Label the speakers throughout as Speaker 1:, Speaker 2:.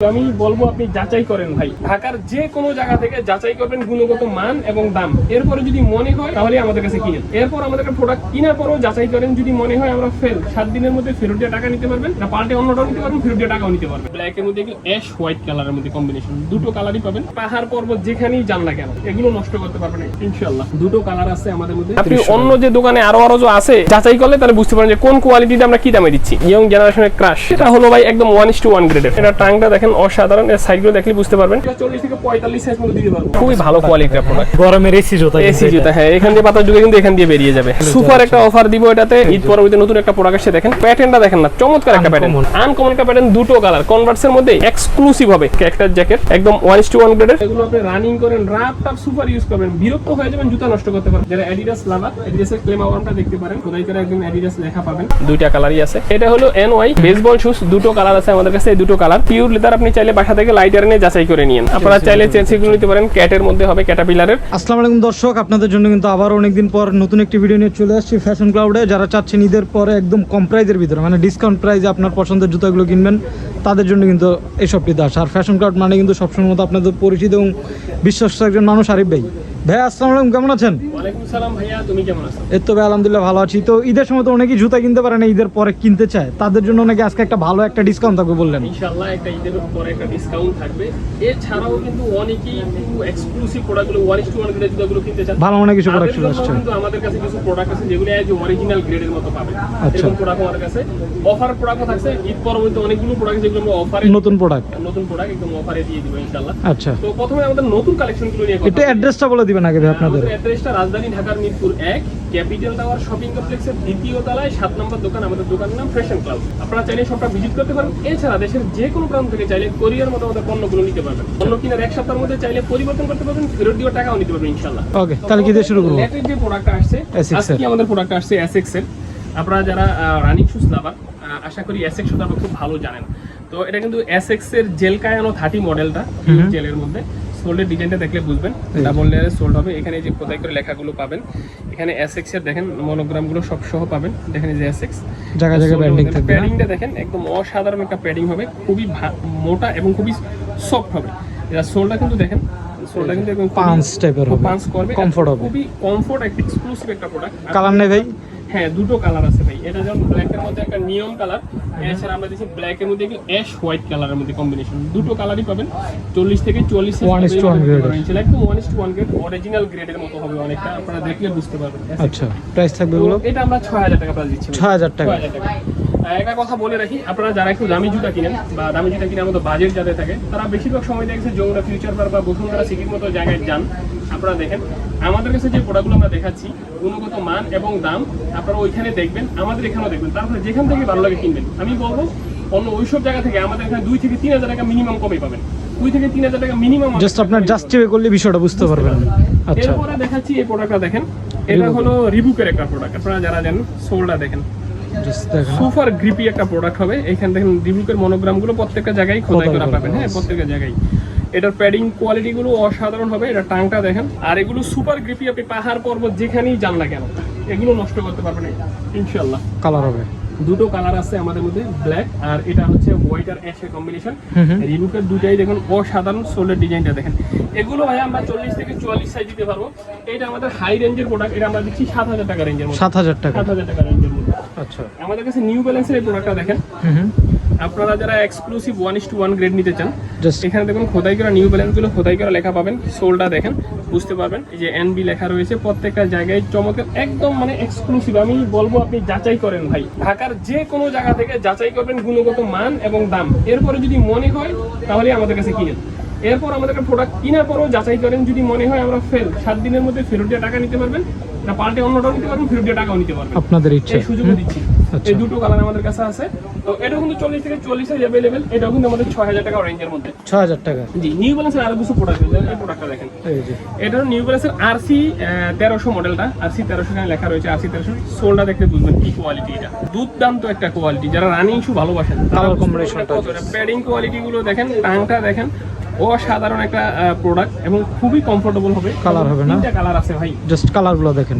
Speaker 1: আমি বলব আপনি যাচাই করেন ভাই। ঢাকার যে কোনো জায়গা থেকে যাচাই করবেন গুণগত মান এবং দাম। এরপরে যদি মনে হয় তাহলে আমাদের কাছে কিনেন। এরপর আমাদের প্রোডাক্ট কেনার পরও যাচাই করেন। যদি মনে হয় আমরা ফেল সাত দিনের মধ্যে ফেরত টাকা নিতে পারবেন না পাল্টে অন্যটাও নিতে পারবেন ফেরত টাকাও নিতে পারবেন। ব্ল্যাক এর মধ্যে অ্যাশ হোয়াইট কালারের মধ্যে কম্বিনেশন দুটো কালারই পাবেন। পাহাড় পর্বত যেখানেই যান না কেন এগুলো নষ্ট করতে পারবেন ইনশাল্লাহ দুটো কালার আছে আমাদের মধ্যে। আপনি অন্য যে দোকানে আরও আরও যে আছে যাচাই করলে তাহলে বুঝতে পারেন যে কোন কোয়ালিটিতে আমরা কি দামে দিচ্ছি। ইয়ং জেনারেশনের ক্রাশ এটা হলো ভাই একদম ওয়ান ইস টু ওয়ান গ্রেডের এটা টাংটা দেখেন অসাধারণ এর সাইডগুলো দেখলে বুঝতে পারবেন। চল্লিশ থেকে পঁয়তাল্লিশ সাইজ মধ্যে দিতে পারব খুবই ভালো কোয়ালিটির প্রোডাক্ট
Speaker 2: গরমের এসি জুতা
Speaker 1: এসি জুতা হ্যাঁ এখান দিয়ে পাতা যুগে কিন্তু এখান দিয়ে বেরিয়ে যাবে। সুপার একটা অফার দিব এটাতে। ঈদ পরবর্তী নতুন একটা প্রোডাক্ট এসে দেখেন। প্যাটার্নটা দেখেন না চমৎকার একটা প্যাটার্ন আনকমন একটা প্যাটার্ন দুটো কালার কনভার্স এর মধ্যে এক্সক্লুসিভ হবে ক্যারেক্টার জ্যাকেট একদম ওয়ান টু ওয়ান গ্রেডের এগুলো আপনি রানিং করেন রাপ টাপ সুপার ইউজ করবেন। বিরক্ত হয়ে যাবেন জুতা নষ্ট করতে পারেন যারা অ্যাডিডাস লাভার অ্যাডিডাস এর ক্লেম আওয়ারটা দেখতে পারেন। খোদাই করে একদম অ্যাডিডাস লেখা পাবেন। দুইটা কালারই আছে। এটা হলো এন ওয়াই বেসবল শুজ দুটো কালার আছে আমাদের কাছে এই দুটো কালার পিওর লেদার আপনি চাইলে বাসা থেকে লাইটার নিয়ে যাচাই করে নিন আপনারা চাইলে চেঞ্জ করে নিতে পারেন ক্যাটের মধ্যে হবে ক্যাটাপিলারের
Speaker 2: আসসালামু আলাইকুম দর্শক আপনাদের জন্য কিন্তু আবার অনেকদিন পর নতুন একটি ভিডিও নিয়ে চলে আসছি ফ্যাশন ক্লাউডে যারা চাচ্ছেন ঈদের পরে একদম কম প্রাইজের ভিতরে মানে ডিসকাউন্ট প্রাইজে আপনার পছন্দের জুতাগুলো কিনবেন তাদের জন্য কিন্তু এই সবটি দাস। আর ফ্যাশন ক্লাউড মানে কিন্তু সবসময় মতো আপনাদের পরিচিত এবং বিশ্বস্ত একজন মানুষ আরিফ ভাই। ভাই আসসালামু আলাইকুম কেমন আছেন?
Speaker 1: ওয়ালাইকুম সালাম ভাইয়া তুমি কেমন আছো?
Speaker 2: এর তো ভাই আলহামদুলিল্লাহ ভালো আছি। তো ঈদের সময় তো অনেকেই জুতা কিনতে পারে না ঈদের পরে কিনতে চায়। তাদের জন্য নাকি আজকে একটা ভালো একটা ডিসকাউন্ট থাকবে বললেন।
Speaker 1: ইনশাআল্লাহ একটা ঈদের পরে একটা ডিসকাউন্ট থাকবে। এছাড়াও কিন্তু অনেকেই একটু এক্সক্লুসিভ প্রোডাক্টগুলো ওয়ান টু ওয়ান গ্রেড জুতাগুলো কিনতে চান।
Speaker 2: ভালো মনে কিছু প্রোডাক্ট আসছে।
Speaker 1: কিন্তু আমাদের কাছে কিছু প্রোডাক্ট আছে যেগুলো আজ অরিজিনাল গ্রেডের মতো পাবে।
Speaker 2: আচ্ছা।
Speaker 1: এরকম প্রোডাক্ট আমাদের কাছে। অফার প্রোডাক্টও থাকছে। ঈদ পরবর্তী অনেকগুলো প্রোডাক্ট যেগুলো আমরা অফারে
Speaker 2: নতুন প্রোডাক্ট
Speaker 1: নতুন প্রোডাক্ট একদম অফারে দিয়ে দিব ইনশাআল্লাহ।
Speaker 2: আচ্ছা।
Speaker 1: তো প্রথমে আমাদের নতুন কালেকশনগুলো নিয়ে কথা
Speaker 2: অ্যাড্রেসটা বলে দিবেন আগে ভাই আপনাদের?
Speaker 1: অ্যাড্রেসটা রাজধানী ঢাকার মিরপুর এক ক্যাপিটাল টাওয়ার শপিং কমপ্লেক্সের দ্বিতীয় তলায় সাত নম্বর দোকান আমাদের দোকানের নাম ফ্যাশন ক্লাব আপনারা চাইলে সবটা ভিজিট করতে পারেন এছাড়া দেশের যে কোনো প্রান্ত থেকে চাইলে কোরিয়ার মতো আমাদের পণ্যগুলো নিতে পারবেন। অন্য কিনার এক সপ্তাহের মধ্যে চাইলে পরিবর্তন করতে পারবেন ফেরত দিয়ে টাকাও নিতে পারবেন ইনশাল্লাহ
Speaker 2: ওকে তাহলে কি দিয়ে শুরু করব?
Speaker 1: লেটেস্ট যে প্রোডাক্ট আসছে। আজকে আমাদের প্রোডাক্ট আসছে এসএক্স এর আপনারা যারা রানিং শুজ লাভার আশা করি এসএক্স শুজ খুব ভালো জানেন। তো এটা কিন্তু এসএক্স এর জেল কায়ানো থার্টি মডেলটা জেলের মধ্যে। সোল্ডের ডিজাইনটা দেখলে বুঝবেন। ডাবল লেয়ারে সোল্ড হবে। এখানে যে খোদাই করে লেখাগুলো পাবেন। এখানে এসএক্স এর দেখেন মনোগ্রামগুলো সব সহ পাবেন। দেখেন যে এসএক্স
Speaker 2: জায়গায় জায়গায় ব্যান্ডিং থাকবে?
Speaker 1: প্যাডিংটা দেখেন একদম অসাধারণ একটা প্যাডিং হবে। খুবই মোটা এবং খুবই সফট হবে। এটা সোলটা কিন্তু দেখেন সোলটা কিন্তু একদম
Speaker 2: পাঞ্চ টাইপের হবে।
Speaker 1: পাঞ্চ করবে।
Speaker 2: কমফোর্ট হবে।
Speaker 1: খুবই কমফোর্ট একটা এক্সক্লুসিভ একটা প্রোডাক্ট
Speaker 2: কালার নেই ভাই?
Speaker 1: হ্যাঁ দুটো কালার আছে ভাই। এটা যেমন ব্ল্যাক এর মধ্যে একটা নিয়ম কালার এছাড়া আমরা দিচ্ছি ব্ল্যাক এর মধ্যে অ্যাশ হোয়াইট কালারের মধ্যে কম্বিনেশন দুটো কালারই পাবেন চল্লিশ থেকে চল্লিশ
Speaker 2: এর।
Speaker 1: একদম one two one grade original গ্রেডের মতো হবে অনেকটা আপনারা দেখলে বুঝতে পারবেন।
Speaker 2: আচ্ছা প্রাইস থাকবে
Speaker 1: এটা আমরা ছয় হাজার টাকা প্রাইস দিচ্ছি
Speaker 2: ছয় হাজার টাকা।
Speaker 1: 6,000 টাকা। আহ, একটা কথা বলে রাখি আপনারা যারা একটু দামি জুতা কিনেন বা দামি জুতা কিনে আমাদের বাজেট যাদের থাকে তারা বেশিরভাগ সময় দেখছে যমুনা ফিউচার পার্ক বা বসুন্ধরা সিটির মতো জায়গায় যান আপনারা দেখেন। আমাদের কাছে যে প্রোডাক্টগুলো আমরা দেখাচ্ছি গুণগত মান এবং দাম আপনারা ওইখানে দেখবেন আমাদের এখানেও দেখবেন। তারপরে যেখান থেকে ভালো লাগে কিনবেন। আমি বলব অন্য ওইসব জায়গা থেকে আমাদের এখানে দুই থেকে তিন হাজার টাকা মিনিমাম কমে পাবেন। দুই থেকে তিন হাজার টাকা মিনিমাম
Speaker 2: জাস্ট আপনার জাস্ট জাস্টিফাই করলে বিষয়টা বুঝতে পারবেন। আচ্ছা।
Speaker 1: এরপরে দেখাচ্ছি এই প্রোডাক্টটা দেখেন। এটা হলো রিবুকের একটা প্রোডাক্ট আপনারা যারা জানেন সোলটা দেখেন। সুপার গ্রিপি একটা প্রোডাক্ট হবে। এখান দেখেন রিবুকের মনোগ্রামগুলো প্রত্যেকটা জায়গায় খোদাই করা পাবেন। হ্যাঁ প্রত্যেকটা জায়গায়। এটার প্যাডিং কোয়ালিটি গুলো অসাধারণ হবে এটা টাংটা দেখেন। আর এগুলো সুপার গ্রিপি আপনি পাহাড় পর্বত যেখানেই যান না কেন এগুলো নষ্ট করতে পারবেন ইনশাল্লাহ
Speaker 2: কালার হবে।
Speaker 1: দুটো কালার আছে আমাদের মধ্যে ব্ল্যাক আর এটা হচ্ছে হোয়াইট আর অ্যাশের কম্বিনেশন। রিবুকের দুটাই দেখুন অসাধারণ সোলের ডিজাইনটা দেখেন। এগুলো ভাই আমরা চল্লিশ থেকে চুয়াল্লিশ সাইজ দিতে পারব। এটা আমাদের হাই রেঞ্জের প্রোডাক্ট এটা আমরা দিচ্ছি সাত হাজার টাকা রেঞ্জের
Speaker 2: সাত হাজার টাকা।
Speaker 1: সাত হাজার টাকা রেঞ্জের
Speaker 2: আচ্ছা।
Speaker 1: আমাদের কাছে নিউ ব্যালেন্সের এই প্রোডাক্টটা দেখেন। আপনারা যারা exclusive one is to one grade নিতে চান
Speaker 2: জাস্ট
Speaker 1: এখানে দেখুন খোদাই করা নিউ ব্যালেন্সগুলো খোদাই করা লেখা পাবেন সোলটা দেখেন বুঝতে পারবেন এই যে এনবি লেখা রয়েছে প্রত্যেকটা জায়গায় চমকের একদম মানে এক্সক্লুসিভ আমি বলব আপনি যাচাই করেন ভাই। ঢাকার যে কোনো জায়গা থেকে যাচাই করবেন গুণগত মান এবং দাম। এরপরে যদি মনে হয় তাহলে আমাদের কাছে কিনেন এরপর আমাদের প্রোডাক্ট কেনার পরও যাচাই করেন। যদি মনে হয় আমরা ফেল সাত দিনের মধ্যে ফেরত দিয়ে টাকা নিতে পারবেন না পাল্টে অন্যটাও নিতে পারবেন ফেরত দিয়ে টাকাও নিতে পারবেন।
Speaker 2: আপনাদের ইচ্ছা।
Speaker 1: এই সুযোগও দিচ্ছি।
Speaker 2: আচ্ছা।
Speaker 1: এই দুটো কালার আমাদের কাছে আছে। তো এটা কিন্তু চল্লিশ থেকে চল্লিশ সাইজ অ্যাভেলেবেল এটাও কিন্তু আমাদের ছয় হাজার টাকা রেঞ্জের মধ্যে।
Speaker 2: ছ হাজার টাকা।
Speaker 1: জি নিউ ব্যালেন্সের আরও কিছু প্রোডাক্ট আছে এই প্রোডাক্টটা দেখেন। এটা নিউ ব্যালেন্সের আরসি তেরোশো মডেলটা আরসি তেরোশো এখানে লেখা রয়েছে আরসি তেরোশো। সোলটা দেখতে বুঝবেন কি কোয়ালিটি এটা। দুর্দান্ত একটা কোয়ালিটি যারা রানিং শু ভালোবাসেন
Speaker 2: Colour combination টা
Speaker 1: প্যাডিং কোয়ালিটি গুলো দেখেন টাংটা দেখেন। অসাধারণ একটা প্রোডাক্ট এবং খুবই কমফোর্টেবল হবে।
Speaker 2: কালার হবে না?
Speaker 1: কালার আছে ভাই।
Speaker 2: জাস্ট কালারগুলো দেখেন।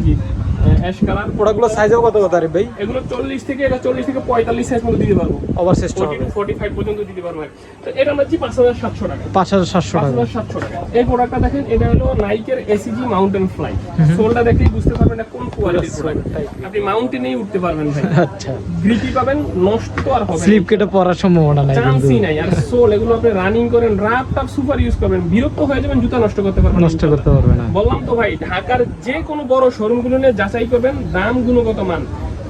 Speaker 1: অ্যাশ কালার
Speaker 2: প্রোডাক্টগুলো সাইজও কত কত আরে ভাই?
Speaker 1: এগুলো চল্লিশ থেকে এটা চল্লিশ থেকে পঁয়তাল্লিশ সাইজ মতো দিতে পারব।
Speaker 2: ওভার সিস্টেম
Speaker 1: ফোর্টি
Speaker 2: হবে
Speaker 1: টু ফোর্টি ফাইভ পর্যন্ত দিতে পারব তো এটা আমরা পাঁচ হাজার সাতশো টাকা।
Speaker 2: পাঁচ হাজার সাতশো
Speaker 1: পাঁচ
Speaker 2: টাকা
Speaker 1: হাজার সাতশো টাকা। এই প্রোডাক্টটা দেখেন এটা হলো নাইকের এসিজি মাউন্টেন ফ্লাই সোলটা দেখলেই বুঝতে পারবেন এটা কোন কোয়ালিটির প্রোডাক্ট আপনি মাউন্টেনেই উঠতে পারবেন ভাই।
Speaker 2: আচ্ছা।
Speaker 1: গ্রিপি পাবেন নষ্ট তো আর হবে
Speaker 2: স্লিপ কেটে পরার সম্ভাবনা নাই
Speaker 1: চান্সই নাই। আর সোল এগুলো আপনি রানিং করেন রাপ টাপ সুপার ইউজ করবেন। বিরক্ত হয়ে যাবেন জুতা নষ্ট করতে পারবেন
Speaker 2: নষ্ট করতে পারবে না।
Speaker 1: বললাম তো ভাই ঢাকার যে কোনো বড় শোরুমগুলো নিয়ে যাচাই করবেন দাম গুণগত মান।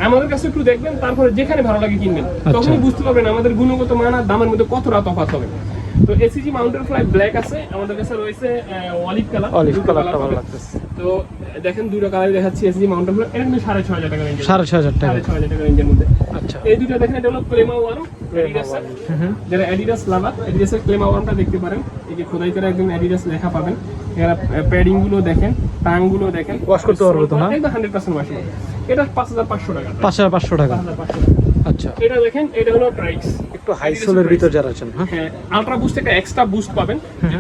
Speaker 1: আমাদের কাছে একটু দেখবেন তারপরে যেখানে ভালো লাগে কিনবেন।
Speaker 2: আচ্ছা।
Speaker 1: তখনই বুঝতে পারবেন আমাদের গুণগত মান আর দামের মধ্যে কতটা তফাৎ হবে। তো এসিজি মাউন্টেন ফ্লাই ব্ল্যাক আছে আমাদের কাছে রয়েছে অলিভ কালার
Speaker 2: অলিভ কালারটা ভালো লাগতেছে।
Speaker 1: তো দেখেন দুটো কালার দেখাচ্ছি এসিজি মাউন্টেন ফ্লাই এটা কিন্তু সাড়ে ছয় হাজার টাকা রেঞ্জ
Speaker 2: সাড়ে ছয় হাজার টাকা।
Speaker 1: সাড়ে ছয় হাজার টাকা রেঞ্জের মধ্যে।
Speaker 2: আচ্ছা।
Speaker 1: এই দুটো দেখেন এটা হলো ক্লেমা ওয়ার্ম যারা অ্যাডিডাস লাভার অ্যাডিডাসের ক্লেমা ওয়ার্মটা দেখতে পারেন। এই যে খোদাই করে একদম অ্যাডিডাস লেখা পাবেন। এরা প্যাডিংগুলো দেখেন টাংগুলো দেখেন।
Speaker 2: Wash করতে পারবে তো না?
Speaker 1: একদম হান্ড্রেড পার্সেন্ট ওয়াশ এটা পাঁচ হাজার পাঁচশো টাকা।
Speaker 2: পাঁচ হাজার পাঁচশো টাকা। আচ্ছা।
Speaker 1: এটা দেখেন এটা হলো ট্রাইক্স
Speaker 2: একটু হাই সোলের ভিতর যারা আছেন হ্যাঁ।
Speaker 1: হ্যাঁ আলট্রা বুস্ট একটা এক্সট্রা বুস্ট পাবেন।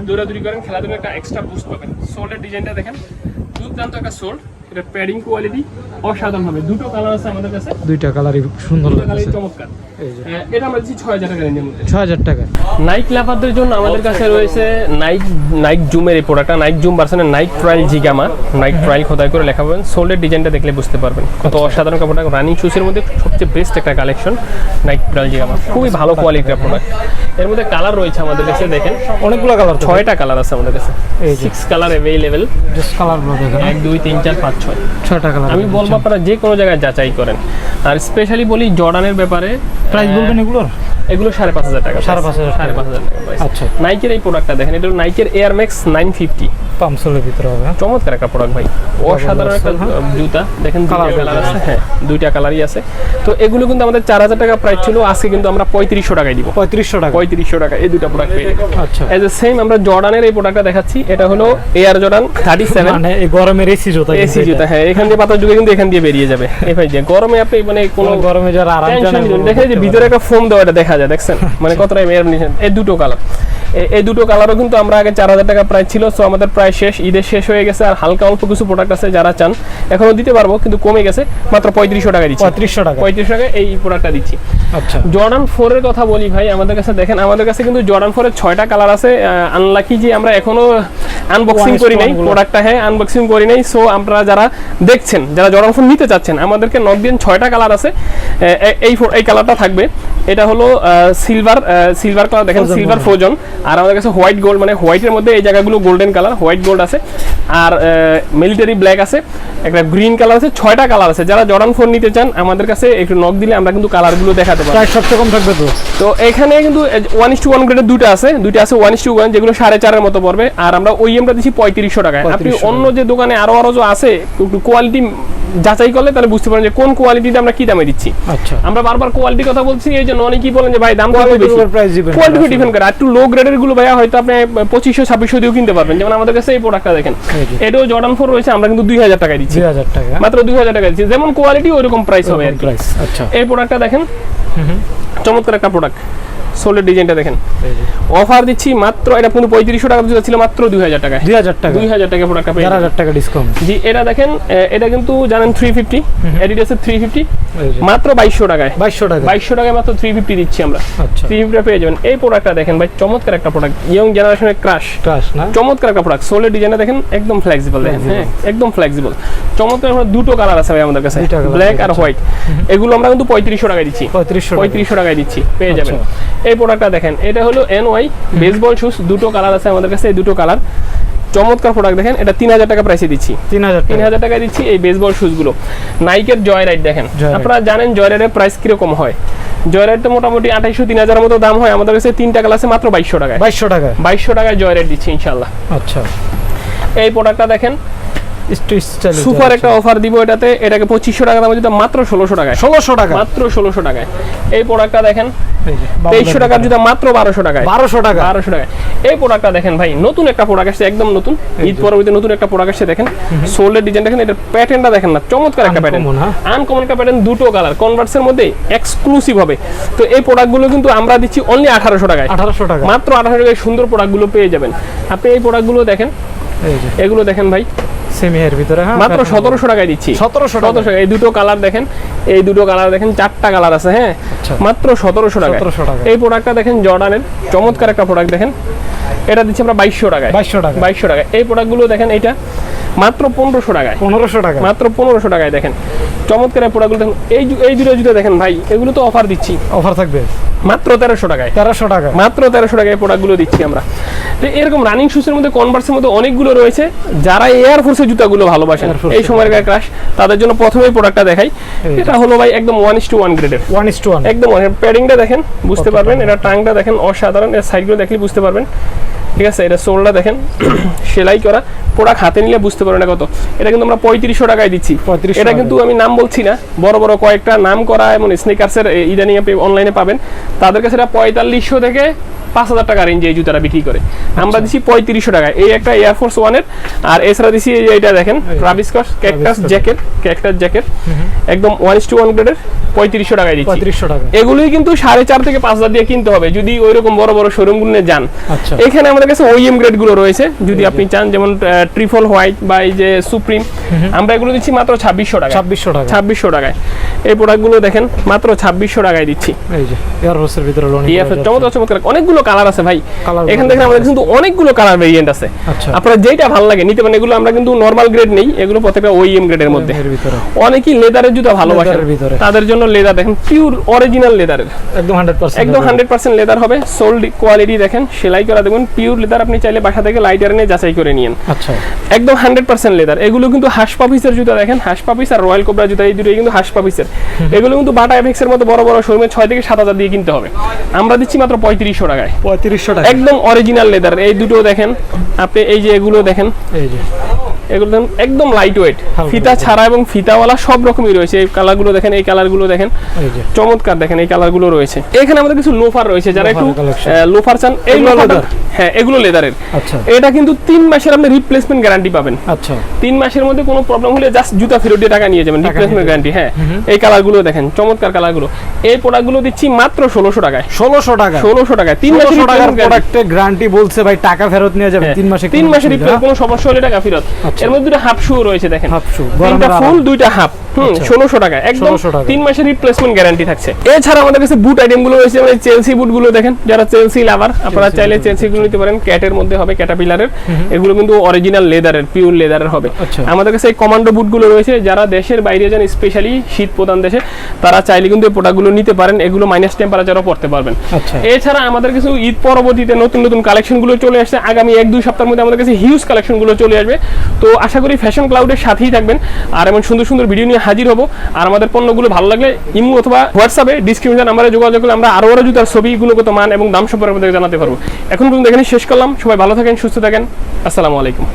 Speaker 1: দৌড়াদৌড়ি করেন খেলাধুলা একটা এক্সট্রা বুস্ট পাবেন। সোলের ডিজাইনটা দেখেন দুর্দান্ত একটা সোল এটা প্যাডিং কোয়ালিটি অসাধারণ হবে। দুটো কালার আছে আমাদের কাছে।
Speaker 2: দুইটা কালারই সুন্দর লাগতেছে।
Speaker 1: চমৎকার। হ্যাঁ, এটা আমরা দিচ্ছি ছয় হাজার টাকা রেঞ্জের মধ্যে।
Speaker 2: ছয় হাজার টাকা।
Speaker 1: নাইক লাভারদের জন্য আমাদের কাছে রয়েছে নাইক নাইক জুমের এই প্রোডাক্টটা নাইক জুম ভার্সনের নাইক ট্রায়াল জিগামা নাইক ট্রায়াল খোদাই করে লেখা পাবেন সোল্ডের ডিজাইনটা দেখলে বুঝতে পারবেন। কত অসাধারণ কাপড়টা। রানিং শুজের মধ্যে সবচেয়ে বেস্ট একটা কালেকশন নাইক ট্রায়াল জিগামা খুবই ভালো কোয়ালিটির প্রোডাক্টের মধ্যে কালার রয়েছে আমাদের কাছে দেখেন।
Speaker 2: অনেকগুলো কালার
Speaker 1: ছয়টা কালার আছে আমাদের কাছে। সিক্স কালার অ্যাভেলেবেল
Speaker 2: জাস্ট কালারগুলো দেখেন।
Speaker 1: এক দুই তিন চার পাঁচ ছয়।
Speaker 2: কালার
Speaker 1: আমি বলব আপনারা যে কোনো জায়গায় যাচাই করেন। আর স্পেশালি বলি জর্ডানের ব্যাপারে
Speaker 2: প্রাইস বলবেন এগুলোর?
Speaker 1: এগুলো সাড়ে পাঁচ হাজার টাকা
Speaker 2: সাড়ে পাঁচ হাজার
Speaker 1: সাড়ে পাঁচ হাজার টাকা
Speaker 2: আচ্ছা।
Speaker 1: নাইকের এই প্রোডাক্টটা দেখেন এটা নাইকের air max nine fifty
Speaker 2: pump সোলের ভিতরে হবে হ্যাঁ?
Speaker 1: চমৎকার একটা প্রোডাক্ট ভাই। অসাধারণ একটা জুতা। দেখেন দুইটা কালার আছে হ্যাঁ। দুইটা কালারই আছে। তো এগুলো কিন্তু আমাদের চার হাজার টাকা প্রাইস ছিল আজকে কিন্তু আমরা পঁয়ত্রিশশো টাকায় দিব।
Speaker 2: পঁয়ত্রিশশো টাকা।
Speaker 1: পঁয়ত্রিশশো টাকা এই দুটা প্রোডাক্ট পেয়ে
Speaker 2: আচ্ছা।
Speaker 1: এজ এ সেম আমরা জর্ডানের এই প্রোডাক্টটা দেখাচ্ছি এটা হলো এয়ার জর্ডান থার্টি সেভেন
Speaker 2: মানে এই গরমের এসি জুতা
Speaker 1: এসি। জুতা হ্যাঁ। এখান দিয়ে কিন্তু এখান দিয়ে বেরিয়ে যাবে। এই ভাই যে গরমে আপনি মানে কোনো
Speaker 2: গরমে যারা আরাম
Speaker 1: দেখেন যে ভিতরে একটা ফোম দেওয়া এটা দেখা যায় দেখছেন? মানে কতটা এর নিচে- এই দুটো কালার এই দুটো কালারও কিন্তু আমরা আগে চার হাজার টাকা প্রাইস ছিল সো আমাদের প্রায় শেষ ঈদের শেষ হয়ে গেছে আর হালকা অল্প কিছু প্রোডাক্ট আছে যারা চান। এখনও দিতে পারব কিন্তু কমে গেছে মাত্র পঁয়ত্রিশশো টাকা দিচ্ছি।
Speaker 2: পঁয়ত্রিশশো টাকা।
Speaker 1: পঁয়ত্রিশশো টাকা এই প্রোডাক্টটা দিচ্ছি।
Speaker 2: আচ্ছা।
Speaker 1: জর্ডান ফোর এর কথা বলি ভাই আমাদের কাছে দেখেন আমাদের কাছে কিন্তু জর্ডান ফোর এর ছয়টা কালার আছে আনলাকি যে আমরা এখনও আনবক্সিং করি নাই প্রোডাক্টটা হ্যাঁ আনবক্সিং করি নাই সো আপনারা যারা দেখছেন, যারা জর্ডান ফোন নিতে চাচ্ছেন। আমাদেরকে নক দিন, ছয়টা কালার আছে। এই এই কালারটা থাকবে। এটা হলো সিলভার সিলভার কালার দেখেন সিলভার ফ্রোজন আর আমাদের কাছে হোয়াইট গোল্ড মানে হোয়াইটের মধ্যে এই জায়গাগুলো গোল্ডেন কালার হোয়াইট গোল্ড আছে। আর মিলিটারি ব্ল্যাক আছে। একটা গ্রিন কালার আছে ছয়টা কালার আছে। যারা জর্ডান ফোন নিতে চান আমাদের কাছে একটু নক দিলে আমরা কিন্তু কালারগুলো দেখাতে পারব।
Speaker 2: প্রাইস সবচেয়ে কম থাকবে তো?
Speaker 1: তো এখানে কিন্তু ওয়ান ইস টু ওয়ান গ্রেডের দুটো আছে। দুটো আছে ওয়ান ইস টু ওয়ান যেগুলো সাড়ে চারের মতো পড়বে। আর আমরা ওই এমটা দিচ্ছি পঁয়ত্রিশশো টাকায়। আপনি অন্য যে দোকানে আরও আরও যে আছে একটু কোয়ালিটি যাচাই করলে তাহলে বুঝতে পারেন যে কোন কোয়ালিটিতে আমরা কি দামে দিচ্ছি।
Speaker 2: আচ্ছা।
Speaker 1: আমরা বারবার কোয়ালিটির কথা বলছি এই জন্য অনেকেই বলেন যে ভাই দাম কত বেশি?
Speaker 2: প্রাইস দিবেন।
Speaker 1: কোয়ালিটি ডিপেন্ড করে। একটু লো গ্রেডেরগুলো ভাইয়া হয়তো আপনি পঁচিশশো ছাব্বিশশো দিয়েও কিনতে পারবেন। যেমন আমাদের কাছে এই প্রোডাক্টটা দেখেন। এটাও জর্ডান ফোর রয়েছে আমরা কিন্তু দুই হাজার টাকায় দিচ্ছি।
Speaker 2: টাকা।
Speaker 1: মাত্র দুই হাজার টাকা দিচ্ছি। যেমন কোয়ালিটি ওইরকম প্রাইস হবে আর কি।
Speaker 2: প্রাইস আচ্ছা।
Speaker 1: এই প্রোডাক্টটা দেখেন। চমৎকার একটা প্রোডাক্ট সোলের ডিজাইনটা দেখেন। অফার দিচ্ছি মাত্র এটা কিন্তু পঁয়ত্রিশশো টাকা জুতা ছিল মাত্র দুই হাজার টাকায়।
Speaker 2: দুই হাজার টাকা।
Speaker 1: দুই হাজার টাকা প্রোডাক্টটা পেয়ে
Speaker 2: হাজার টাকা ডিসকাউন্ট
Speaker 1: জি এটা দেখেন এটা কিন্তু জানেন থ্রি ফিফটি এডিডাসের থ্রি ফিফটি মাত্র বাইশশো টাকায়।
Speaker 2: বাইশশো টাকা
Speaker 1: বাইশশো টাকায় মাত্র থ্রি ফিফটি দিচ্ছি আমরা।
Speaker 2: আচ্ছা।
Speaker 1: থ্রি ফিফটি পেয়ে যাবেন। এই প্রোডাক্টটা দেখেন ভাই চমৎকার একটা প্রোডাক্ট ইয়ং জেনারেশনের ক্রাশ
Speaker 2: ক্লাস না?
Speaker 1: চমৎকার একটা প্রোডাক্ট সোলের ডিজাইনটা দেখেন একদম ফ্লেক্সিবল দেখেন হ্যাঁ একদম ফ্লেক্সিবল চমৎকার আমরা দুটো কালার আছে ভাই আমাদের কাছে। ব্ল্যাক আর হোয়াইট এগুলো আমরা কিন্তু পঁয়ত্রিশশো টাকায় দিচ্ছি।
Speaker 2: পঁয়ত্রিশশো টাকা
Speaker 1: পঁয়ত্রিশশো টাকায় দিচ্ছি। পেয়ে যাবেন।
Speaker 2: আচ্ছা।
Speaker 1: এই প্রোডাক্টটা দেখেন এটা হলো এন ওয়াই বেসবল শুজ দুটো কালার আছে আমাদের কাছে এই দুটো কালার চমৎকার প্রোডাক্ট দেখেন এটা তিন হাজার টাকা প্রাইসে দিচ্ছি।
Speaker 2: তিন হাজার
Speaker 1: তিন হাজার টাকায় দিচ্ছি এই বেসবল শুজগুলো নাইকের জয় রাইড দেখেন আপনারা জানেন জয় রাইডের প্রাইস কীরকম হয়? জয় রাইড তো মোটামুটি আঠাইশো তিন হাজারের মতো দাম হয় আমাদের কাছে তিনটা ক্লাসে মাত্র বাইশশো টাকায়।
Speaker 2: বাইশশো টাকা
Speaker 1: বাইশশো টাকায় জয় রাইড দিচ্ছি ইনশাল্লাহ
Speaker 2: আচ্ছা।
Speaker 1: এই প্রোডাক্টটা দেখেন সুপার একটা অফার দিব এটাতে। এটাকে পঁচিশশো টাকা দাম দিতে মাত্র ষোলোশো টাকায়।
Speaker 2: ষোলোশো টাকা?
Speaker 1: মাত্র ষোলোশো টাকায়। এই প্রোডাক্টটা দেখেন তেইশশো টাকার জুতা মাত্র বারোশো টাকায়।
Speaker 2: বারোশো টাকা?
Speaker 1: বারোশো টাকায়। এই প্রোডাক্টটা দেখেন ভাই নতুন একটা প্রোডাক্ট আসছে একদম নতুন। ঈদ পরবর্তী নতুন একটা প্রোডাক্ট আসছে দেখেন। সোলের ডিজাইন দেখেন এটা প্যাটার্নটা দেখেন না চমৎকার একটা প্যাটার্ন? আনকমন একটা প্যাটার্ন দুটো কালার কনভার্সের মধ্যে এক্সক্লুসিভ হবে। তো এই প্রোডাক্টগুলো কিন্তু আমরা দিচ্ছি অনলি আঠারোশো টাকায়।
Speaker 2: আঠারোশো টাকা
Speaker 1: মাত্র আঠারোশো টাকায় সুন্দর প্রোডাক্টগুলো পেয়ে যাবেন। আপনি এই প্রোডাক্টগুলো দেখেন। এগুলো দেখেন ভাই
Speaker 2: সেমি এর ভিতরে হ্যাঁ?
Speaker 1: মাত্র সতেরোশো টাকায় দিচ্ছি।
Speaker 2: 1700 টাকা।
Speaker 1: এই দুটো কালার দেখেন এই দুটো কালার দেখেন চারটা কালার আছে হ্যাঁ?
Speaker 2: আচ্ছা।
Speaker 1: মাত্র সতেরোশো টাকা
Speaker 2: 1700 টাকা
Speaker 1: এই প্রোডাক্টটা দেখেন জর্ডানের চমৎকার একটা প্রোডাক্ট দেখেন। এটা দিচ্ছি আমরা বাইশশো টাকায়।
Speaker 2: 2200 টাকা।
Speaker 1: বাইশশো টাকা এই প্রোডাক্টগুলো দেখেন এটা মাত্র পনেরোশো টাকায়।
Speaker 2: পনেরোশো টাকা
Speaker 1: মাত্র পনেরোশো টাকায় দেখেন। চমৎকার এই প্রোডাক্টগুলো দেখেন। এই এই দুটো জুতো দেখেন ভাই এগুলো তো অফার দিচ্ছি।
Speaker 2: অফার থাকবে?
Speaker 1: মাত্র তেরোশো টাকায়।
Speaker 2: তেরোশো টাকা
Speaker 1: মাত্র তেরোশো টাকায় প্রোডাক্টগুলো দিচ্ছি আমরা। তো এরকম রানিং শুজের মধ্যে কনভার্সের মধ্যে অনেকগুলো রয়েছে। যারা এয়ার ফোর্সের জুতাগুলো ভালোবাসেন এই সময়ের ক্রাশ তাদের জন্য প্রথমেই প্রোডাক্টটা দেখাই। এটা হলো ভাই একদম ওয়ান ইস টু ওয়ান গ্রেডের
Speaker 2: ওয়ান ইস টু ওয়ান
Speaker 1: একদম প্যাডিংটা দেখেন বুঝতে পারবেন? এটা টাংটা দেখেন অসাধারণ। এর সাইডগুলো দেখলে বুঝতে পারবেন। ঠিক আছে এটা সোলটা দেখেন। সেলাই করা প্রোডাক্ট হাতে নিলে বুঝতে পারবেন না কত। এটা কিন্তু আমরা পঁয়ত্রিশশো টাকায় দিচ্ছি।
Speaker 2: পঁয়ত্রিশ
Speaker 1: এটা কিন্তু আমি নাম বলছি না। বড় বড় কয়েকটা নাম করা এমন স্নিকার্সের ইদানিং আপনি অনলাইনে পাবেন। তাদের কাছে এটা পঁয়তাল্লিশশো থেকে পাঁচ হাজার টাকা রেঞ্জে এই জুতাটা বিক্রি করে। আমরা দিচ্ছি পঁয়ত্রিশশো টাকায় এই একটা এয়ারফোর্স ওয়ানের আর এছাড়া দিচ্ছি এই যে এটা দেখেন Travis Scott cactus jacket cactus jacket একদম ওয়ান টু ওয়ান গ্রেডের পঁয়ত্রিশশো টাকায় দিচ্ছি।
Speaker 2: পঁয়ত্রিশশো টাকা।
Speaker 1: এগুলোই কিন্তু সাড়ে চার থেকে পাঁচ হাজার দিয়ে কিনতে হবে যদি ওই রকম বড় বড় শোরুমগুলো যান।
Speaker 2: আচ্ছা।
Speaker 1: এখানে আমাদের কাছে ওইএম গ্রেডগুলো রয়েছে যদি আপনি চান যেমন ট্রিপল হোয়াইট বা এই যে সুপ্রিম আমরা এগুলো দিচ্ছি মাত্র ছাব্বিশশো টাকা
Speaker 2: ছাব্বিশশো টাকা।
Speaker 1: ছাব্বিশশো টাকায়। এই প্রোডাক্টগুলো দেখেন মাত্র ছাব্বিশশো টাকায় দিচ্ছি।
Speaker 2: এই যে এয়ারফোর্সের ভিতরে
Speaker 1: চমৎকার চমৎকার। অনেকগুলো কালার আছে ভাই। এখানে দেখেন আমাদের কিন্তু অনেকগুলো কালার ভেরিয়েন্ট আছে।
Speaker 2: আচ্ছা।
Speaker 1: আপনারা যেটা ভালো লাগে নিতে পারেন এগুলো আমরা কিন্তু নর্মাল গ্রেড নেই এগুলো প্রত্যেকটা ওইএম গ্রেডের মধ্যে।
Speaker 2: এর
Speaker 1: অনেকেই লেদারের জুতা
Speaker 2: এর ভিতরে।
Speaker 1: তাদের জন্য লেদার দেখেন পিওর অরিজিনাল লেদারের
Speaker 2: একদম হান্ড্রেড পার্সেন্ট
Speaker 1: একদম হান্ড্রেড পার্সেন্ট লেদার হবে সোল্ড কোয়ালিটি দেখেন সেলাই করা দেখুন পিওর লেদার আপনি চাইলে বাসা থেকে লাইটার এনে যাচাই করে নিন
Speaker 2: আচ্ছা।
Speaker 1: একদম হান্ড্রেড পার্সেন্ট লেদার এগুলো কিন্তু হাঁস পাপিসের জুতা দেখেন হাঁস পাপিস আর রয়্যাল কোবরা জুতা এই দুটোই কিন্তু হাঁস পাপিসের এগুলো কিন্তু বাটা এফেক্সের মতো বড় বড় শোরুমে ছয় থেকে সাত হাজার দিয়ে কিনতে হবে। আমরা দিচ্ছি মাত্র পঁয়ত্রিশশো টাকায়।
Speaker 2: পঁয়ত্রিশশো টাকা
Speaker 1: একদম অরিজিনাল লেদার এই দুটো দেখেন। আপনি এই যে এগুলো দেখেন।
Speaker 2: এই যে।
Speaker 1: এগুলো একদম লাইট ওয়েট ফিতা ছাড়া এবং ফিতাওয়ালা সব রকমই রয়েছে। এই কালারগুলো দেখেন এই কালারগুলো দেখেন। চমৎকার দেখেন এই কালারগুলো রয়েছে। এখানে আমাদের কিছু লোফার রয়েছে যারা একটু লোফার চান এই হ্যাঁ এগুলো লেদারের
Speaker 2: আচ্ছা।
Speaker 1: এটা কিন্তু তিন মাসের আপনি রিপ্লেসমেন্ট গ্যারান্টি পাবেন।
Speaker 2: আচ্ছা।
Speaker 1: তিন মাসের মধ্যে কোনো প্রবলেম হলে জাস্ট জুতা ফেরত দিয়ে টাকা নিয়ে যাবেন রিপ্লেসমেন্ট গ্যারান্টি হ্যাঁ। এই কালারগুলো দেখেন চমৎকার কালারগুলো এই প্রোডাক্টগুলো দিচ্ছি মাত্র ষোলোশো টাকায়।
Speaker 2: ষোলোশো টাকা
Speaker 1: ষোলোশো টাকায়। তিন মাসের
Speaker 2: ষোলোশো টাকার
Speaker 1: replacement guarantee।
Speaker 2: প্রোডাক্টে গ্যারান্টি বলছে ভাই টাকা ফেরত নিয়ে যাবে
Speaker 1: হ্যাঁ,
Speaker 2: তিন মাসে
Speaker 1: তিন মাসের রিপ্লেস কোনো সমস্যা হলে টাকা ফেরত।
Speaker 2: আচ্ছা।
Speaker 1: এর মধ্যে দুটো হাফ শু রয়েছে দেখেন।
Speaker 2: Half shoe,
Speaker 1: তিনটা ফুল। দুইটা হাফ। হুম
Speaker 2: আচ্ছা।
Speaker 1: টাকা একদম
Speaker 2: 1600
Speaker 1: তিন মাসের রিপ্লেসমেন্ট গ্যারান্টি থাকছে। এছাড়া আমাদের কাছে বুট আইটেমগুলো রয়েছে মানে চেলসি বুটগুলো দেখেন। যারা চেলসি লাভার আপনারা চাইলে চেলসি গুলো নিতে পারেন। ক্যাটের মধ্যে হবে ক্যাটাপিলারের এগুলো কিন্তু অরিজিনাল লেদারের পিওর লেদারের হবে।
Speaker 2: আচ্ছা।
Speaker 1: আমাদের কাছে কমান্ডো বুটগুলো রয়েছে। যারা দেশের বাইরে যান স্পেশালি শীত প্রধান দেশে তারা চাইলে কিন্তু এই প্রোডাক্টগুলো নিতে পারেন। এগুলো মাইনাস টেম্পারেচারও পড়তে পারবেন।
Speaker 2: আচ্ছা।
Speaker 1: এছাড়া আমাদের কিছু ঈদ পরবর্তীতে নতুন নতুন কালেকশনগুলো চলে আসছে। আগামী এক দুই সপ্তাহের মধ্যে আমাদের কাছে হিউজ কালেকশনগুলো চলে আসবে। তো আশা করি ফ্যাশন ক্লাউডের সাথেই থাকবেন। আর এমন সুন্দর সুন্দর ভিডিও নিয়ে হাজির হব। আর আমাদের পণ্যগুলো ভালো লাগলে ইমু অথবা হোয়াটসঅ্যাপে ডিসক্রিপশন নাম্বারে যোগাযোগ করলে আমরা আরও আরও জুতার ছবি গুণগত মান এবং দাম সম্পর্কে জানাতে পারব। এখন পর্যন্ত এখানে শেষ করলাম। সবাই ভালো থাকেন, সুস্থ থাকেন। আসসালামু আলাইকুম।